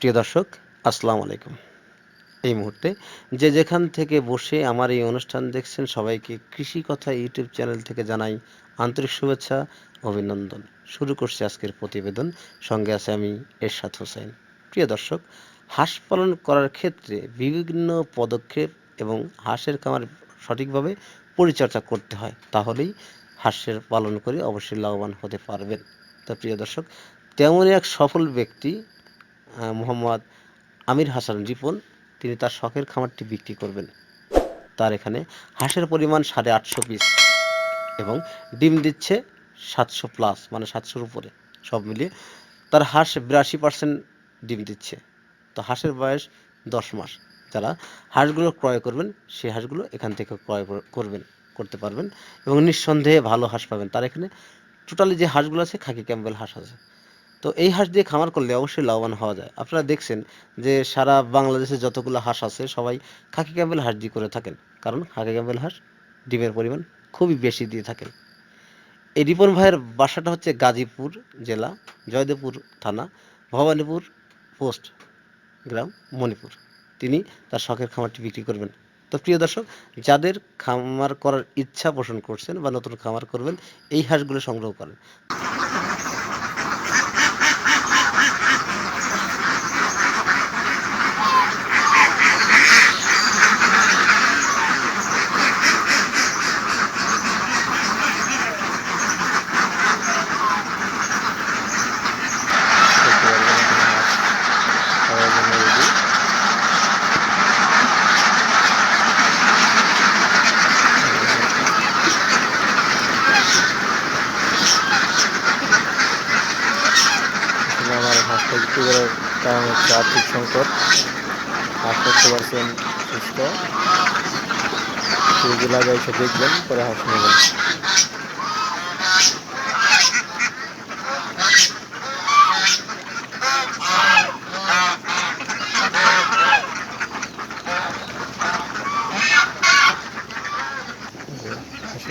প্রিয় দর্শক, আসসালামু আলাইকুম। এই মুহূর্তে যে যেখান থেকে বসে আমার এই অনুষ্ঠান দেখছেন, সবাইকে কৃষি কথা ইউটিউব চ্যানেল থেকে জানাই আন্তরিক শুভেচ্ছা, অভিনন্দন। শুরু করছি আজকের প্রতিবেদন। সঙ্গে আছে আমি এরশাদ হোসেন। প্রিয় দর্শক, হাঁস পালন করার ক্ষেত্রে বিভিন্ন পদক্ষেপ এবং হাঁসের খামার সঠিকভাবে পরিচর্যা করতে হয়, তাহলেই হাঁসের পালন করে অবশ্যই লাভবান হতে পারবেন। তো প্রিয় দর্শক, তেমনই এক সফল ব্যক্তি মোহাম্মদ আমির হাসান রিপন, তিনি তার শখের খামারটি বিক্রি করবেন। তার এখানে হাঁসের পরিমাণ সাড়ে আটশো পিস এবং ডিম দিচ্ছে সাতশো প্লাস মানে সাতশোর উপরে। সব মিলিয়ে তার হাঁস বিরাশি পার্সেন্ট ডিম দিচ্ছে। তো হাঁসের বয়স দশ মাস। যারা হাঁসগুলো ক্রয় করবেন, সেই হাঁসগুলো এখান থেকে ক্রয় করবেন, করতে পারবেন এবং নিঃসন্দেহে ভালো হাঁস পাবেন। তার এখানে টোটালি যে হাঁসগুলো আছে, খাকি ক্যাম্বেল হাঁস আছে। তো এই হাঁস দিয়ে খামার করলে অবশ্যই লাভবান হওয়া যায়। আপনারা দেখছেন যে সারা বাংলাদেশে যতগুলো হাঁস আছে, সবাই খাকি ক্যাম্বেল হাঁস দিয়ে করে থাকেন। কারণ খাকি ক্যাম্বেল হাঁস ডিমের পরিমাণ খুবই বেশি দিয়ে থাকেন। এই রিপন ভাইয়ের বাসাটা হচ্ছে গাজীপুর জেলা, জয়দেবপুর থানা, ভবানীপুর পোস্ট গ্রাম, মণিপুর। তিনি তার শখের খামারটি বিক্রি করবেন। তো প্রিয় দর্শক, যাদের খামার করার ইচ্ছা পোষণ করছেন বা নতুন খামার করবেন, এই হাঁসগুলো সংগ্রহ করেন দেখতে পারবেন এখানে হাঁস খাওয়ার জন্য ready। আসলে আমার হাঁসটা বিক্রি কারণ হচ্ছে আর্থিক সংকট। হাঁস করতে পারছেন সুস্থ। যদি লাগে এসে দেখবেন, পরে হাঁস নেবেন।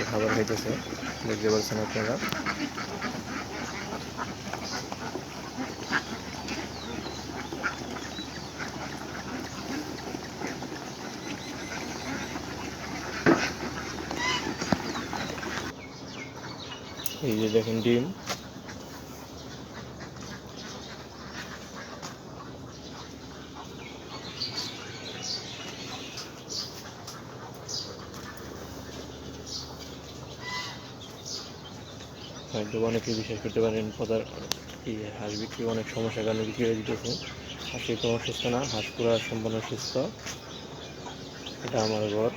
খাবার খাইতেছে দেখতে পাচ্ছেন আপনারা। এই যে দেখেন ডিম। অনেকে বিশ্বাস করতে পারেন, পদার হাঁস বিক্রি, অনেক সমস্যার কারণে বিক্রি হয়ে যেতেছে। হাঁসের কোনো সুস্থ না, হাঁস পুরা সম্পূর্ণ সুস্থ। এটা আমার ঘর